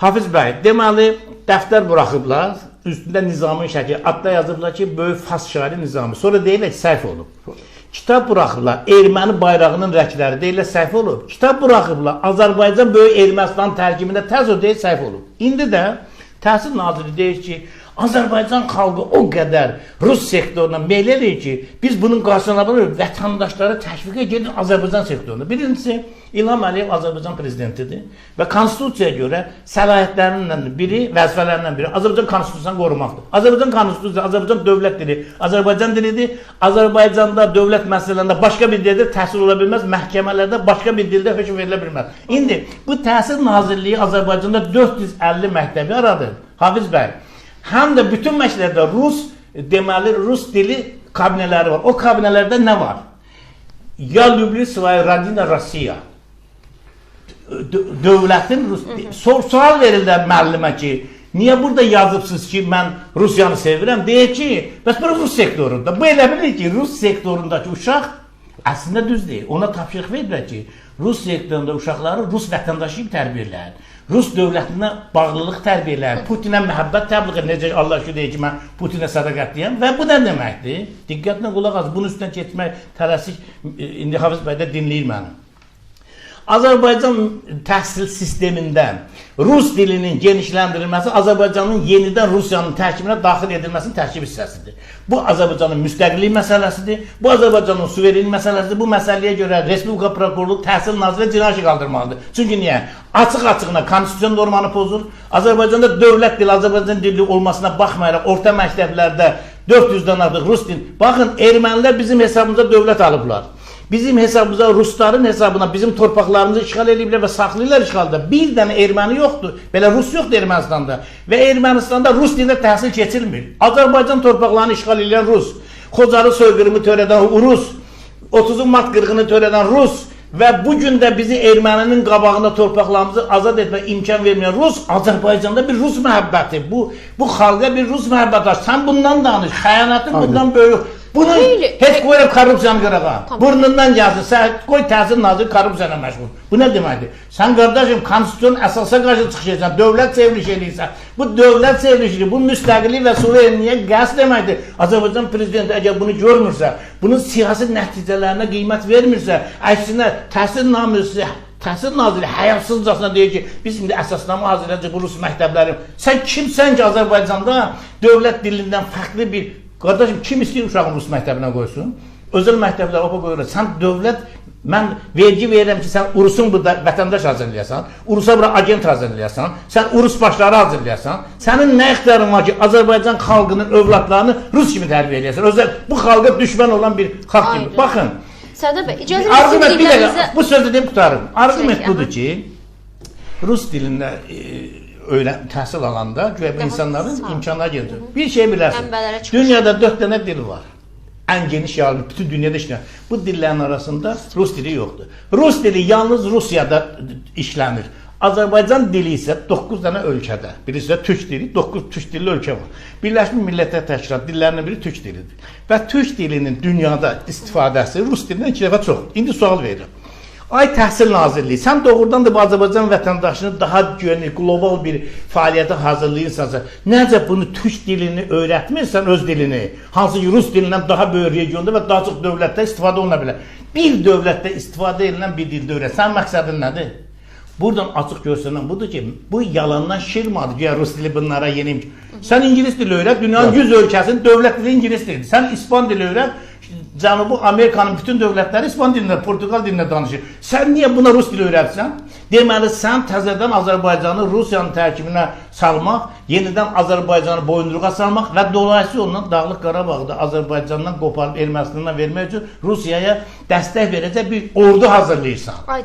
Hafiz bəy, deməli dəftər buraxıblar, üstündə Nizami şəkli, adda yazıblar ki, böyük fas şairi Nizami. Sonra deyirlər ki, səhv olub. Kitab buraxıblar, erməni bayrağının rəkləri deyirlər səhv olub. Kitab buraxıblar, Azərbaycan böyük Ermənistan tərkibində təzə deyil səhv olub. İndi də Təhsil Naziri deyir ki, Azərbaycan xalqı o qədər Rus sektoruna meyl edir ki, biz bunun qarşısına alırıq, vətəndaşları təşviq edin Azərbaycan sektoruna. Birincisi, İlham Əliyev Azərbaycan prezidentidir və konstitusiyaya görə səlahiyyətlərindən biri, vəzifələrindən biri Azərbaycan konstitusiyasını qorumaqdır. Azərbaycan konstitusiyası Azərbaycan dövlət dili, Azərbaycan dilidir. Azərbaycanda dövlət məsələlərində başqa bir dildə təhsil ola bilməz, məhkəmələrdə başqa bir dildə hökm verilə bilməz. İndi bu Təhsil Nazirliyi Azərbaycanda 450 məktəbi aradır. Hafiz bəy, Hem de bütün meşlerde Rus e, demeli Rus dili kabineleri var. O kabinelerde ne var? Ya Lübli Svay Radina Rusya. Dövlətin Rus sor sual verildi müəllimə ki, niyə burada yazıbsınız ki, mən Rusiyanı sevirəm? Deyir ki, bəs bu Rus sektorunda. Bu elə bilir ki, Rus sektorundakı uşaq əslində düz deyil. Ona tapşırıq verirlər ki, Rus sektorunda uşaqları Rus vətəndaşı kimi tərbiyələyir. Rus dövlətinə bağlılıq tərbiyələyir. Putinə məhəbbət təbliğ. Necə Allah şu deyir ki, mən Putinə sədaqətliyəm və bu nə deməkdir? Diqqətlə qulaq as. Bunun üstündən keçmək tələsik e, indi Hafiz bəy də dinləyir məni. Azərbaycan təhsil sistemində rus dilinin genişləndirilməsi Azərbaycanın yenidən Rusiyanın tərkibinə daxil edilməsinin tərkib hissəsidir. Bu Azərbaycanın müstəqillik məsələsidir. Bu Azərbaycanın suverenlik məsələsidir. Bu məsələyə görə Respublika Prokurorluğu Təhsil Naziri cinayət işi. Çünki niyə? Açıq-açığına konstitusiyon normanı pozur. Azərbaycanda dövlət dili, Azərbaycan dili olmasına baxmayaraq orta məktəblərdə 400-dən artıq rus dil. Baxın, ermənilər bizim hesabımıza dövlət alıblar. Bizim hesabımıza Rusların hesabına bizim torpaqlarımızı işğal ediblər və saxlayırlar işğalda. Bir dənə erməni yoxdur. Belə Rus yoxdur Ermənistanda. Və Ermənistanda Rus dilində təhsil keçilmir. Azərbaycan torpaqlarını işğal edən Rus, Xocalı soyqırımı törədən Rus, 30 mart qırğını törədən Rus və bu gün də bizi erməninin qabağında torpaqlarımızı azad etmə imkan verməyən Rus Azərbaycanda bir Rus məhəbbəti. Bu bu xalqa bir Rus məhəbbəti. Sən bundan danış. Xəyanətin bundan böyük. Bunu Xeyli- heç qoyub korrupsiyanı qırağa. Tamam. Burnundan yazır. Sən qoy təhsil naziri korrupsiyayla məşğul. Bu nə deməkdir? Sən qardaşım konstitusiyon əsasa qarşı çıxış edirsən, dövlət çevriliş edirsən. Bu dövlət çevrilişi, bu müstəqillik və suverenliyə qəsd deməkdir. Azərbaycan prezidenti əgər bunu görmürsə, bunun siyasi nəticələrinə qiymət vermirsə, əksinə təhsil naziri Təhsil naziri həyasızcasına deyir ki, biz indi əsasnamə hazırlayacaq bu rus məktəbləri. Sən kimsən ki, Azərbaycanda dövlət dilindən fərqli bir qardaşım kim istəyir uşağını rus məktəbinə qoysun? Özəl məktəblər opa qoyurlar. Sən dövlət mən vergi verirəm ki, sən urusun burada vətəndaş hazırlayasan, urusa bura agent hazırlayasan, sən urus başları hazırlayasan, sənin nə ixtiyarın var ki, Azərbaycan xalqının övladlarını rus kimi tərbiyə edəsən? Özəl bu xalqa düşmən olan bir xalq kimi. Aynen. Baxın, Sədə bəy, icazə Arqument bir dəqiqə, bu sözü deyim qutarım. Arqument budur ki, Rus dilində e, öyrən təhsil alanda güya bu insanların sağ. imkanları gelir. Bir şey bilərsən. Dünyada 4 dənə dil var. Ən geniş yayılmış bütün dünyada işlənir. Bu dillərin arasında rus dili yoxdur. Rus dili yalnız Rusiyada işlənir. Azərbaycan dili isə 9 dənə ölkədə. Birisi də türk dili, 9 türk dilli ölkə var. Birləşmiş Millətlər Təşkilatı dillərindən biri türk dilidir. Və türk dilinin dünyada istifadəsi rus dilindən 2 dəfə çoxdur. İndi sual verirəm. Ay Təhsil Nazirliyi, sən doğrudan da bu Azərbaycan vətəndaşını daha güvənli, qlobal bir fəaliyyətə hazırlayırsansa, necə bunu türk dilini öyrətmirsən öz dilini, hansı ki rus dilindən daha böyük regionda və daha çox dövlətdə istifadə oluna bilər. Bir dövlətdə istifadə edilən bir dildə öyrət. Sən məqsədin nədir? Buradan açıq göstərilən budur ki, bu yalandan şirmadır ki, Rus dili bunlara yeni. Sən ingilis dili öyrət, dünyanın 100 ölkəsinin dövlət dili ingilis dilidir. Sən İspan dili öyrət, Cənubi Amerikanın bütün dövlətləri İspan dilində, Portuqal dilində danışır. Sən niyə buna rus dili öyrətsən? Deməli sən təzədən Azərbaycanı Rusiyanın tərkibinə salmaq, yenidən Azərbaycanı boyunduruğa salmaq və dolayısıyla ondan Dağlıq Qarabağda Azərbaycandan qoparıb Ermənistandan vermək üçün Rusiyaya dəstək verəcək bir ordu hazırlayırsan. Ay